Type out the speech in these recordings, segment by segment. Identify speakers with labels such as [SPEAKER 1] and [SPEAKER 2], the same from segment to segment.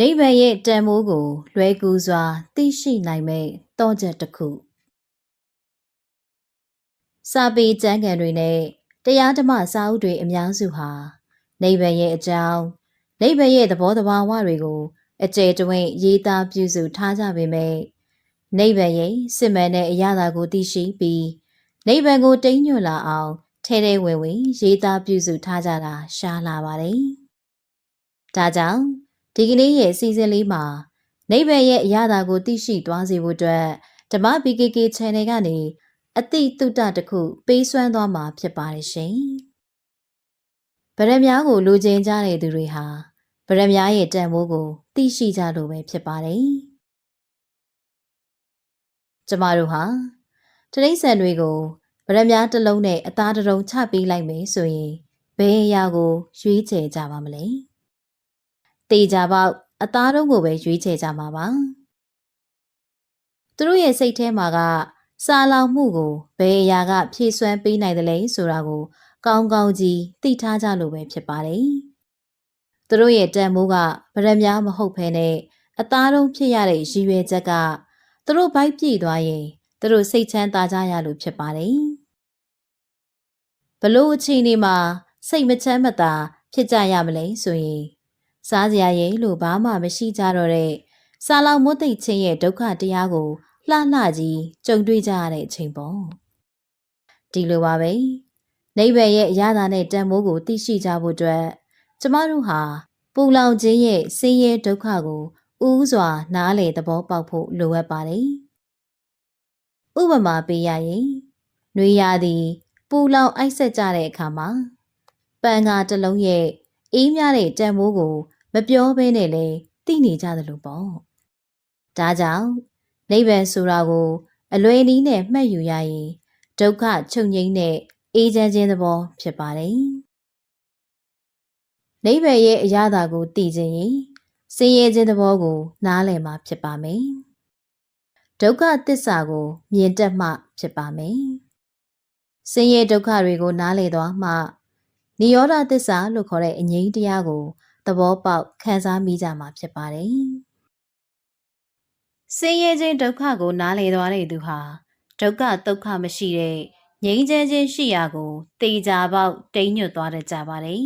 [SPEAKER 1] နိဗ္ဗာန်ရဲ့တန်မိုးကို လွယ်ကူစွာ သိရှိနိုင်မဲ့တောချက်တစ်ခုစာပေကျမ်းဂန်တွေနဲ့တရားဓမ္မစာအုပ်တွေအများစုဟာနိဗ္ဗာန်ရဲ့အကြောင်းနိဗ္ဗာန်ရဲ့သဘောတဘာဝတွေကို အကျယ်တွင်ရေးသားပြုစုထားကြပေမဲ့နိဗ္ဗာန်ရဲ့စစ်မှန်တဲ့အရာသာကိုသိရှိပြီးနိဗ္ဗာန်ကိုတိမ်ညွတ်လာအောင်ထဲထဲဝင်ဝင်ရေးသားပြုစုထားကြတာရှားလာပါတယ်။ဒါကြောင့် ဒီကနေ့ရဲ့အစီအစဉ်လေးမှာနိဗ္ဗာန်ရဲ့အရာသာကိုသိရှိသွားစေဖို့အတွက်ဓမ္မ PKK Channel ကနေအတိတုတ္တတစ်ခုပေးစွမ်းသွားမှာဖြစ်ပါတယ်ရှင်။ဗရမ ्या ကိုလူချင်းကြတဲ့သူတွေဟာဗရမ ्या ရဲ့တန်ဖိုးကို သိရှိကြလို့ပဲဖြစ်ပါတယ်။ကျမတို့ဟာတရိษံတွေကိုဗရမ ्या တစ်လုံးနဲ့အသားတစ်လုံးချပေးလိုက်မယ်ဆိုရင်ဘယ်အရာကိုရွေးချယ်ကြပါမလဲ။ တေချာပေါက်အသားတုံးကိုပဲရွေးချယ်ကြမှာပါ။သူတို့ရဲ့စိတ်ထဲမှာကစာလောင်မှုကိုဘယ်အရာက ဖြည့်စွမ်းပေးနိုင်တယ်လဲဆိုတာကို ကောင်းကောင်းကြီးသိထားကြလို့ပဲဖြစ်ပါတယ်။သူတို့ရဲ့တန်မိုးကဗရမ ्या မဟုတ်ဘဲနဲ့အသားတုံးဖြစ်ရတဲ့ရည်ရွယ်ချက်ကသူတို့ဘိုက်ပြည့်သွားရင်သူတို့စိတ်ချမ်းသာကြရလို့ဖြစ်ပါတယ်။ဘလို့အချိန်ဒီမှာစိတ်မချမ်းမသာဖြစ်ကြရမလဲဆိုရင် စားစရာရဲ့လို့ဘာမှမရှိကြတော့တဲ့စာလောင်မွတ်သိပ်ချင်းရဲ့ဒုက္ခတရားကိုလှလှကြီးကြုံတွေ့ကြရတဲ့အချိန်ပေါ့ဒီလိုပါပဲနိဗ္ဗာန်ရဲ့အရာသာနဲ့တန်မိုးကိုသိရှိကြဖို့အတွက်ကျမတို့ဟာပူလောင်ခြင်းရဲ့ဆင်းရဲဒုက္ခကိုဥစွာနားလေသဘောပေါက်ဖို့လိုအပ်ပါတယ်ဥပမာပေးရရင်နှွေရသည်ပူလောင်အိုက်ဆက်ကြတဲ့အခါမှာပန်ကားတစ်လုံးရဲ့အေးမြတဲ့တန်မိုးကို မပြောဘဲနဲ့လေသိနေကြသလိုပေါ့ဒါကြောင့်နိဗ္ဗာန်ဆိုတာကို အလွယ်နည်းနဲ့မှတ်ယူရရင်ဒုက္ခချုပ်ငြိမ်းတဲ့အေးချမ်းခြင်းသဘောဖြစ်ပါတယ်။နိဗ္ဗာန်ရဲ့အရာသာကိုသိခြင်းရင်ဆင်းရဲခြင်းသဘောကို နားလည်မှဖြစ်ပါမယ်။ဒုက္ခသစ္စာကို မြင်တတ်မှဖြစ်ပါမယ်။ဆင်းရဲဒုက္ခတွေကို နားလည်သွားမှနိရောဓသစ္စာလို့ခေါ်တဲ့အငြိမ်းတရားကို သဘောပေါက်ခံစားမိကြမှာဖြစ်ပါတယ်။ဆင်းရဲခြင်းဒုက္ခကို နားလည်သွားတဲ့သူဟာဒုက္ခဒုက္ခမရှိတဲ့ငြိမ်းချမ်းခြင်းရှိရာကိုတေချာပေါက်တိမ်ညွတ်သွားတတ်ကြပါတယ်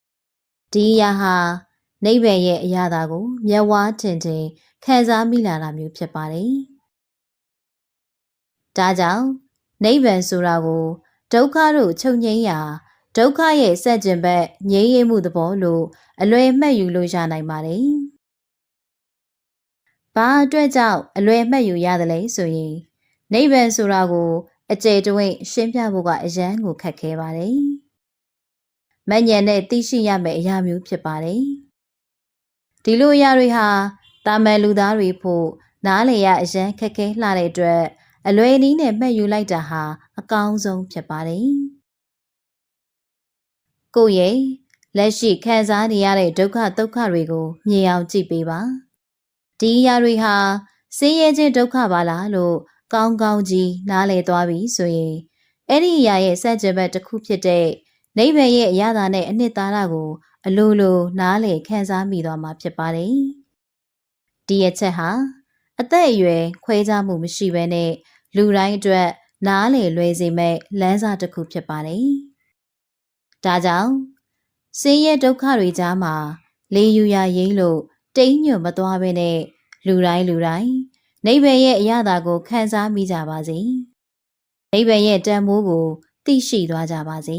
[SPEAKER 1] ။ဒီအရာဟာနိဗ္ဗာန်ရဲ့အရာသာကိုမျက်ဝါးထင်ထင်ခံစားမိလာတာမျိုးဖြစ်ပါတယ်။ဒါကြောင့်နိဗ္ဗာန်ဆိုတာကိုဒုက္ခတို့ချုပ်ငြိမ်းရာ ဒုက္ခရဲ့ဆက်ကျင်ဘက်ငြိမ်းရမှုသဘောလို့အလွယ်မှတ်ယူလို့ရနိုင်ပါတယ်။ဘာအတွက်ကြောင့်အလွယ်မှတ်ယူရတယ်လဲဆိုရင်နိဗ္ဗာန်ဆိုတာကိုအကျယ်တွင်ရှင်းပြဖို့ကအရန်ကိုခက်ခဲပါတယ်။မညံနဲ့သိရှိရမယ့်အရာမျိုးဖြစ်ပါတယ်။ဒီလိုအရာတွေဟာတာမန်လူသားတွေဖို့နားလေရအရန်ခက်ခဲလှတဲ့အတွက်အလွယ်နည်းနဲ့မှတ်ယူလိုက်တာဟာအကောင်းဆုံးဖြစ်ပါတယ်။ ကိုယ့်ရဲ့လက်ရှိခံစားနေရတဲ့ဒုက္ခဒုက္ခတွေကိုမြင်အောင်ကြည့်ပေးပါ။ဒီအရာတွေဟာဆင်းရဲခြင်းဒုက္ခပါလားလို့ကောင်းကောင်းကြီးနားလည်သွားပြီဆိုရင်အဲ့ဒီအရာရဲ့စัจ java တစ်ခုဖြစ်တဲ့နိဗ္ဗာန်ရဲ့အရာသာနဲ့အနှစ်သာရကို အလိုလိုနားလည်ခံစားမိသွားမှာဖြစ်ပါတယ်။ဒီအချက်ဟာအသက်အရွယ်ခွဲခြားမှုမရှိဘဲနဲ့လူတိုင်းအတွက်နားလည်လွယ်စေမဲ့လမ်းစာတစ်ခုဖြစ်ပါတယ်။ ဒါကြောင့်ဆင်းရဲဒုက္ခတွေကြားမှာ လေယူရရင်းလို့တိမ်ညွတ်မသွားဘဲနဲ့လူတိုင်းလူတိုင်းနိဗ္ဗာန်ရဲ့အရာသာကိုခံစားမိကြပါစေ။နိဗ္ဗာန်ရဲ့တန်ဖိုးကိုသိရှိသွားကြပါစေ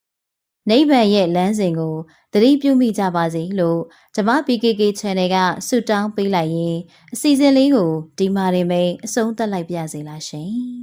[SPEAKER 1] ။နိဗ္ဗာန်ရဲ့လမ်းစဉ်ကိုသတိပြုမိကြပါစေလို့ဓမ္မ PKK Channel ကဆုတောင်းပေးလိုက်ရင်အစီအစဉ်လေးကိုဒီမှာနေမယ်အဆုံးသတ်လိုက်ပြစေလားရှင်။